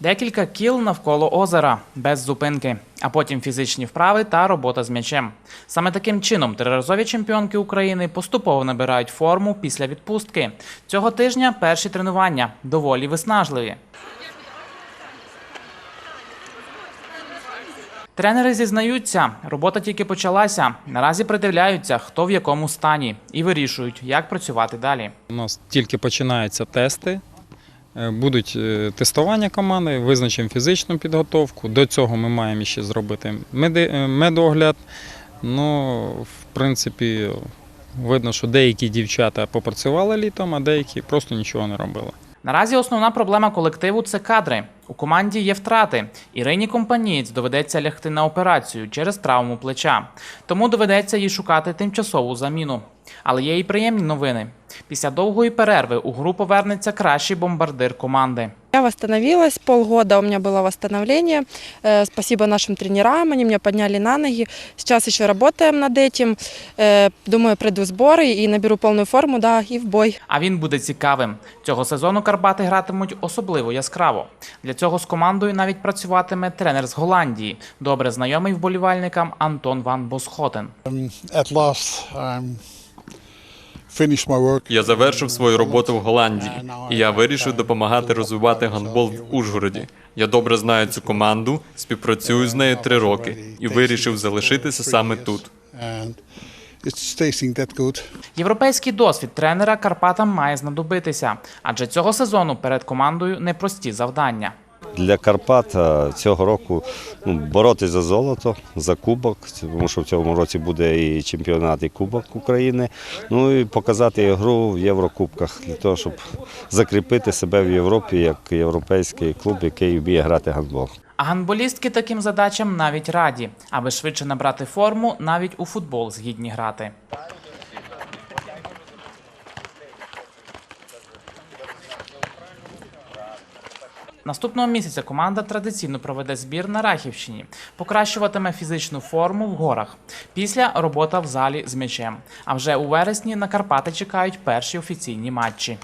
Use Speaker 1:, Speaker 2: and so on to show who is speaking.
Speaker 1: Декілька кіл навколо озера без зупинки, а потім фізичні вправи та робота з м'ячем. Саме таким чином триразові чемпіонки України поступово набирають форму після відпустки. Цього тижня перші тренування доволі виснажливі. Тренери зізнаються, робота тільки почалася. Наразі придивляються, хто в якому стані, і вирішують, як працювати далі.
Speaker 2: У нас тільки починаються тести. Е, Будуть е, тестування команди, визначимо фізичну підготовку. До цього ми маємо ще зробити е, медогляд. Ну, в принципі, видно, що деякі дівчата попрацювали літом, а деякі просто нічого не робили.
Speaker 1: Наразі основна проблема колективу це кадри. У команді є втрати. Ірині Компанієць доведеться лягти на операцію через травму плеча. Тому доведеться їй шукати тимчасову заміну. Але є і приємні новини. Після довгої перерви у гру повернеться кращий бомбардир команди.
Speaker 3: Я восстановилась, полгода у меня было восстановление. Э, Спасибо нашим тренерам, они меня подняли на ноги. Сейчас еще работаем над этим. Э, Думаю, приду в сборы и наберу полную форму, да, и в бой.
Speaker 1: А він буде цікавим. Цього сезону Карпати гратимуть особливо яскраво. Для цього з командою навіть працюватиме тренер з Голландії, добре знайомий вболівальникам Антон Ван Босхотен.
Speaker 4: Um, at last, I'm finished my work.
Speaker 5: Я завершив свою роботу в Голландії, і я вирішив допомагати розвивати гандбол в Ужгороді. Я добре знаю цю команду, співпрацюю з нею три роки і вирішив залишитися саме тут.
Speaker 1: Європейський досвід тренера Карпатам має знадобитися, адже цього сезону перед командою непрості завдання.
Speaker 6: Для Карпат цього року ну, боротися за золото, за кубок, тому що в цьому році буде і чемпіонат, і Кубок України. Ну і показати гру в Єврокубках для того, щоб закріпити себе в Європі як європейський клуб, який вміє грати гандбол.
Speaker 1: А гандболістки таким задачам навіть раді, аби швидше набрати форму, навіть у футбол згідні грати. Наступного місяця команда традиційно проведе збір на Рахівщині, покращуватиме фізичну форму в горах. Після робота в залі з м'ячем. А вже у вересні на Карпати чекають перші офіційні матчі.